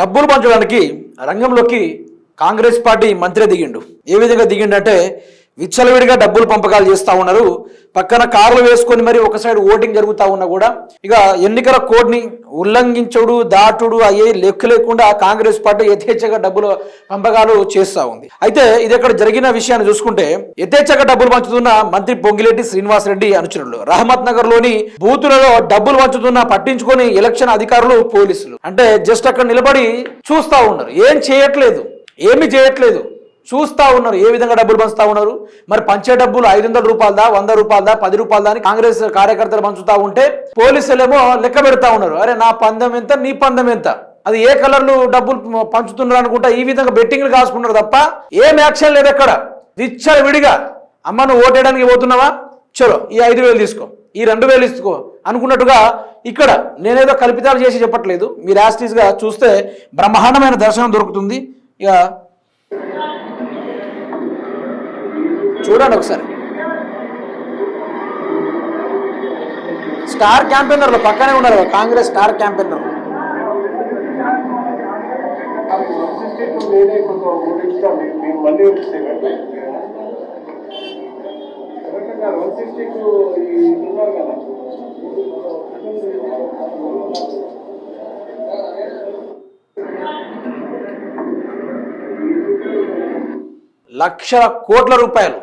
డబ్బులు పంచడానికి రంగంలోకి కాంగ్రెస్ పార్టీ మంత్రి దిగిండు. ఏ విధంగా దిగిండంటే విచ్చలవిడిగా డబ్బులు పంపకాలు చేస్తూ ఉన్నారు. పక్కన కార్లు వేసుకొని మరి ఒక సైడ్ ఓటింగ్ జరుగుతూ ఉన్నా కూడా ఇక ఎన్నికల కోడ్ని ఉల్లంఘించుడు దాటుడు అయ్యే లెక్క లేకుండా కాంగ్రెస్ పార్టీ యథేచ్ఛగా డబ్బులు పంపకాలు చేస్తూ ఉంది. అయితే ఇది ఇక్కడ జరిగిన విషయాన్ని చూసుకుంటే యథేచ్ఛగా డబ్బులు పంచుతున్న మంత్రి పొంగిరెడ్డి శ్రీనివాసరెడ్డి అనుచరులు రహమత్ నగర్లోని బూతులలో డబ్బులు పంచుతున్న పట్టించుకొని ఎలక్షన్ అధికారులు పోలీసులు. అంటే జస్ట్ అక్కడ నిలబడి చూస్తూ ఉన్నారు. ఏం చేయట్లేదు. ఏమి చేయట్లేదు. చూస్తా ఉన్నారు ఏ విధంగా డబ్బులు పంచుతా ఉన్నారు? మరి పంచే డబ్బులు ఐదు వందల రూపాయలదా వంద రూపాయలదా పది రూపాయలదా అని కాంగ్రెస్ కార్యకర్తలు పంచుతా ఉంటే పోలీసులేమో లెక్క పెడతా ఉన్నారు. అరే నా పందెం ఎంత నీ పందెం ఎంత? అది ఏ కలర్లు డబ్బులు పంచుతున్నారు అనుకుంటా ఈ విధంగా బెట్టింగ్లు కాసుకున్నారు తప్ప ఏం యాక్షన్ లేదు ఎక్కడ. విచ్చల విడిగా అమ్మ నువ్వు ఓటేయడానికి పోతున్నావా? చలో ఈ ఐదు వేలు తీసుకో ఈ రెండు వేలు తీసుకో అనుకున్నట్టుగా ఇక్కడ నేనేదో కల్పితాలు చేసి చెప్పట్లేదు. మీరు యాస్టీస్గా చూస్తే బ్రహ్మాండమైన దర్శనం దొరుకుతుంది. ఇక చూడండి ఒకసారి. స్టార్ క్యాంపెయినర్లు పక్కనే ఉన్నారు కాంగ్రెస్ స్టార్ క్యాంపెయినర్ మీరు మళ్ళీ లక్షల కోట్ల రూపాయలు.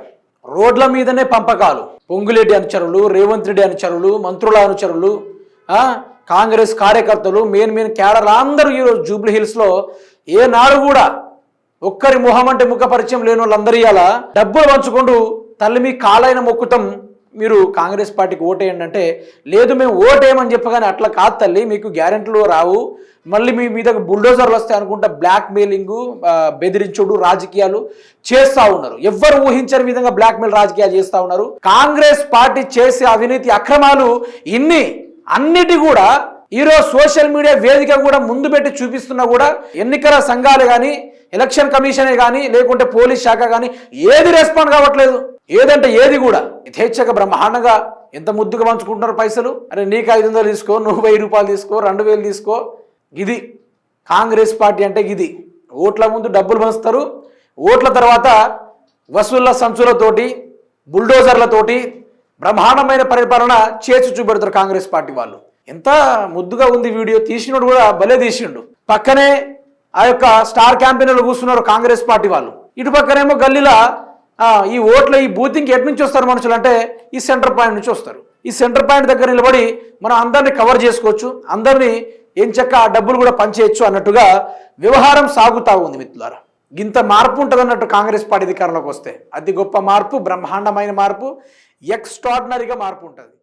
రోడ్ల మీదనే పంపకాలు. పొంగులేటి అనుచరులు రేవంత్ రెడ్డి అనుచరులు మంత్రుల అనుచరులు కాంగ్రెస్ కార్యకర్తలు మెయిన్ మెయిన్ క్యాడర్ అందరూ ఈరోజు జూబ్లీ హిల్స్లో ఏనాడు కూడా ఒక్కరి మొహం అంటే ముఖ పరిచయం లేని వాళ్ళందరూ ఇలా డబ్బులు పంచుకుంటూ తల్లి మీ కాలైన మొక్కుటం మీరు కాంగ్రెస్ పార్టీకి ఓటేయండి అంటే లేదు మేము ఓటేయమని చెప్పగానే అట్లా కాదు తల్లి మీకు గ్యారెంటీలు రావు. మళ్ళీ మీ మీద బుల్డోజర్లు వస్తాయి అనుకుంటా బ్లాక్ మెయిలింగ్ బెదిరించుడు రాజకీయాలు చేస్తూ ఉన్నారు. ఎవ్వరు ఊహించని విధంగా బ్లాక్ మెయిల్ రాజకీయాలు చేస్తూ ఉన్నారు. కాంగ్రెస్ పార్టీ చేసే అవినీతి అక్రమాలు ఇన్ని అన్నిటి కూడా ఈరోజు సోషల్ మీడియా వేదిక కూడా ముందు పెట్టి చూపిస్తున్నా కూడా ఎన్నికల సంఘాలు కానీ ఎలక్షన్ కమిషనే కానీ లేకుంటే పోలీస్ శాఖ కానీ ఏది రెస్పాండ్ కావట్లేదు. ఏదంటే ఏది కూడా. యథేచ్ఛగా బ్రహ్మాండంగా ఎంత ముద్దుగా పంచుకుంటున్నారు పైసలు? అరే నీకు ఐదు వందలు తీసుకో నువ్వు వెయ్యి రూపాయలు తీసుకో రెండు వేలు తీసుకో. ఇది కాంగ్రెస్ పార్టీ అంటే ఇది. ఓట్ల ముందు డబ్బులు పంచుతారు. ఓట్ల తర్వాత వసూళ్ళ సంచులతోటి బుల్డోజర్లతోటి బ్రహ్మాండమైన పరిపాలన చేసి చూపెడతారు కాంగ్రెస్ పార్టీ వాళ్ళు. ఎంత ముద్దుగా ఉంది వీడియో. తీసినోడు కూడా భలే తీసిండు. పక్కనే ఆ యొక్క స్టార్ క్యాంపెయిన్లు కూర్చున్నారు కాంగ్రెస్ పార్టీ వాళ్ళు. ఇటు పక్కనేమో గల్లీలా ఈ ఓట్లు ఈ బూతింగ్కి ఎటు నుంచి వస్తారు మనుషులు? అంటే ఈ సెంటర్ పాయింట్ నుంచి వస్తారు. ఈ సెంటర్ పాయింట్ దగ్గర నిలబడి మనం అందరినీ కవర్ చేసుకోవచ్చు. అందరినీ ఏం చెక్క ఆ డబ్బులు కూడా పనిచేయచ్చు అన్నట్టుగా వ్యవహారం సాగుతా ఉంది మిత్రులారా. ఇంత మార్పు ఉంటుంది అన్నట్టు కాంగ్రెస్ పార్టీ అధికారంలోకి వస్తే. అతి గొప్ప మార్పు బ్రహ్మాండమైన మార్పు ఎక్స్ట్రాడినరీగా మార్పు ఉంటుంది.